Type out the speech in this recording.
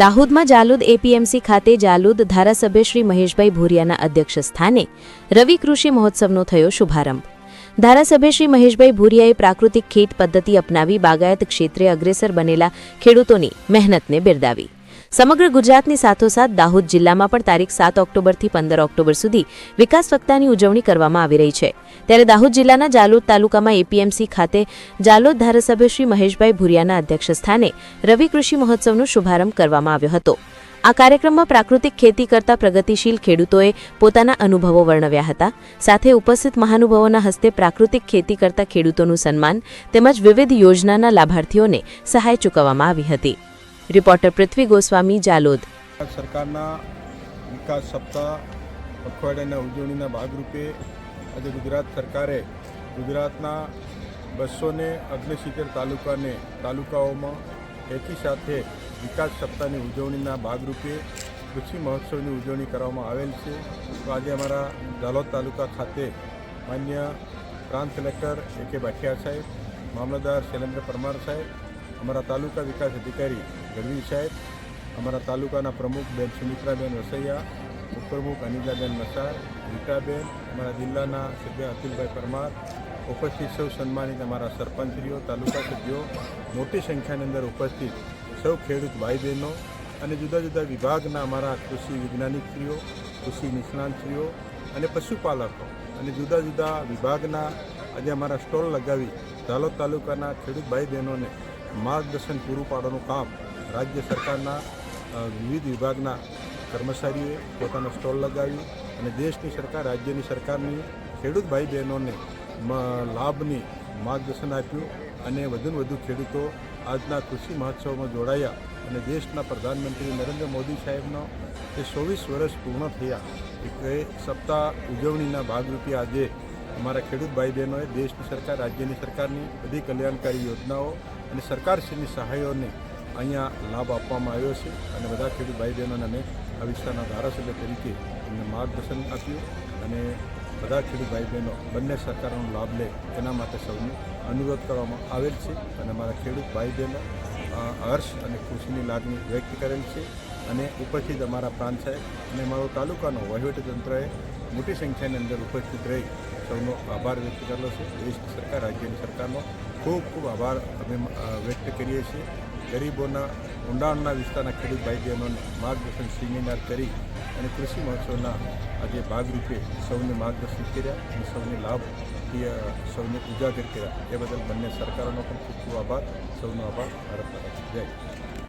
દાહોદમાં જાલુદ એપીએમસી ખાતે જાલુદ ધારાસભ્ય શ્રી મહેશભાઈ ભૂરિયાના અધ્યક્ષ સ્થાને રવિ કૃષિ મહોત્સવનો થયો શુભારંભ. ધારાસભ્ય શ્રી મહેશભાઈ ભૂરિયાએ પ્રાકૃતિક ખેત પદ્ધતિ અપનાવી બાગાયત ક્ષેત્રે અગ્રેસર બનેલા ખેડૂતોની મહેનતને બિરદાવી. સમગ્ર ગુજરાતની સાથોસાથ દાહોદ જિલ્લામાં પણ તારીખ સાત ઓક્ટોબરથી પંદર ઓક્ટોબર સુધી વિકાસ વક્તાની ઉજવણી કરવામાં આવી રહી છે. ત્યારે દાહોદ જિલ્લાના જાલોદ તાલુકામાં એપીએમસી ખાતે જાલોદ ધારાસભ્ય શ્રી મહેશભાઈ ભુરિયાના અધ્યક્ષ સ્થાને રવિ કૃષિ મહોત્સવનો શુભારંભ કરવામાં આવ્યો હતો. આ કાર્યક્રમમાં પ્રાકૃતિક ખેતી કરતા પ્રગતિશીલ ખેડૂતોએ પોતાના અનુભવો વર્ણવ્યા હતા. સાથે ઉપસ્થિત મહાનુભાવોના હસ્તે પ્રાકૃતિક ખેતી કરતા ખેડૂતોનું સન્માન તેમજ વિવિધ યોજનાના લાભાર્થીઓને સહાય ચૂકવવામાં આવી હતી. રિપોર્ટર પૃથ્વી ગોસ્વામી, જાલોદ. સરકારના વિકાસ સપ્તાહ પખવાડિયાના ઉજવણીના ભાગરૂપે આજે ગુજરાત સરકારે ગુજરાતના બસો ને અગ્નિસિત્તેર તાલુકાને તાલુકાઓમાં એકી સાથે વિકાસ સપ્તાહની ઉજવણીના ભાગરૂપે કૃષિ મહોત્સવની ઉજવણી કરવામાં આવેલ છે. તો આજે અમારા ઝાલોદ તાલુકા ખાતે માન્ય પ્રાંત કલેક્ટર એ કે બાઠિયા સાહેબ, મામલતદાર શૈલેન્દ્ર પરમાર સાહેબ અમારા તાલુકા વિકાસ અધિકારી ગઢવી સાહેબ, અમારા તાલુકાના પ્રમુખ બેન સુમિત્રાબેન વસૈયા ઉપપ્રમુખ અનિતાબેન મસાર રીટાબેન, અમારા જિલ્લાના સભ્ય અતુલભાઈ પરમાર, ઉપસ્થિત સૌ સન્માનિત અમારા સરપંચશ્રીઓ, તાલુકા સભ્યો, મોટી સંખ્યાની અંદર ઉપસ્થિત સૌ ખેડૂત ભાઈ બહેનો અને જુદા જુદા વિભાગના અમારા કૃષિ વૈજ્ઞાનિકશ્રીઓ, કૃષિ નિષ્ણાંતશ્રીઓ અને પશુપાલકો અને જુદા જુદા વિભાગના આજે અમારા સ્ટોલ લગાવી ઝાલોદ તાલુકાના ખેડૂત ભાઈ બહેનોને માર્ગદર્શન પૂરું પાડવાનું કામ રાજ્ય સરકારના વિવિધ વિભાગના કર્મચારીઓએ પોતાનો સ્ટોલ લગાવી અને દેશની સરકાર, રાજ્યની સરકારની ખેડૂત ભાઈ બહેનોને લાભની માર્ગદર્શન આપ્યું અને વધુને વધુ ખેડૂતો આજના કૃષિ મહોત્સવમાં જોડાયા અને દેશના પ્રધાનમંત્રી નરેન્દ્ર મોદી સાહેબનો એ ચોવીસ વર્ષ પૂર્ણ થયા. એ સપ્તાહ ઉજવણીના ભાગરૂપે આજે અમારા ખેડૂત ભાઈ બહેનોએ દેશની સરકાર, રાજ્યની સરકારની બધી કલ્યાણકારી યોજનાઓ અને સરકારશ્રીની સહાયોને અહીંયા લાભ આપવામાં આવ્યો છે અને બધા ખેડૂત ભાઈ બહેનોને અમે આ વિસ્તારના ધારાસભ્ય તરીકે એમને માર્ગદર્શન આપ્યું અને બધા ખેડૂત ભાઈ બહેનો બંને સરકારોનો લાભ લે એના માટે સૌને અનુરોધ કરવામાં આવેલ છે અને અમારા ખેડૂત ભાઈ બહેનો હર્ષ અને ખુશીની લાગણી વ્યક્ત કરેલ છે અને ઉપસ્થિત અમારા પ્રાંત સાહેબ અને અમારો તાલુકાનો વહીવટીતંત્રએ મોટી સંખ્યાની અંદર ઉપસ્થિત રહી સૌનો આભાર વ્યક્ત કરેલો છે. દેશ સરકાર, રાજ્યની સરકારનો ખૂબ ખૂબ આભાર અમે વ્યક્ત કરીએ છીએ. ગરીબોના, ઊંડાણના વિસ્તારના ખેડૂત ભાઈ બહેનોને માર્ગદર્શન સેમિનાર કરી અને કૃષિ મહોત્સવના આજે ભાગરૂપે સૌને માર્ગદર્શન કર્યા અને સૌને લાભ સૌને ઉજાગર કર્યા. એ બદલ બંને સરકારોનો પણ ખૂબ ખૂબ આભાર. સૌનો આભાર. ભારત જય.